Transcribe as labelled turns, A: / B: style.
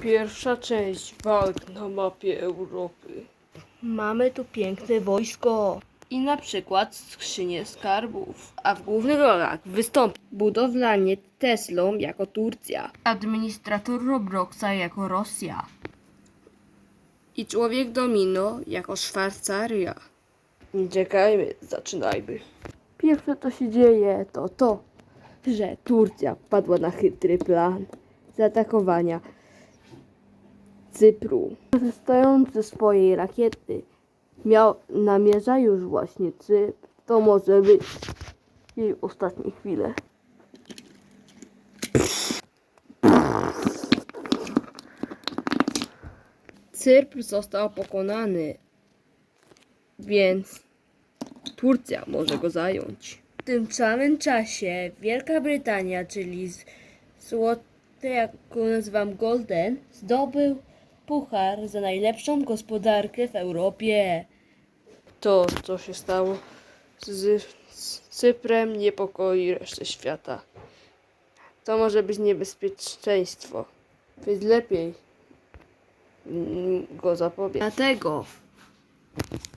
A: Pierwsza część walk na mapie Europy.
B: Mamy tu piękne wojsko.
A: I na przykład skrzynię skarbów. A w głównych rolach wystąpi
B: Budowlanie Teslą jako Turcja.
A: administrator Robloxa jako Rosja. I człowiek domino jako Szwajcaria. Nie czekajmy, zaczynajmy.
B: Pierwsze co się dzieje to to, że Turcja wpadła na chytry plan zaatakowania Cypru. Korzystając ze swojej rakiety miał, namierza już właśnie Cypr. To może być jej ostatnie chwile.
A: Cypr został pokonany, więc Turcja może go zająć.
B: W tym samym czasie Wielka Brytania, czyli z- złote, jak go nazywam Golden, zdobył puchar za najlepszą gospodarkę w Europie.
A: To, co się stało z, z Cyprem, niepokoi resztę świata. To może być niebezpieczeństwo, więc lepiej go zapobiec.
B: Dlatego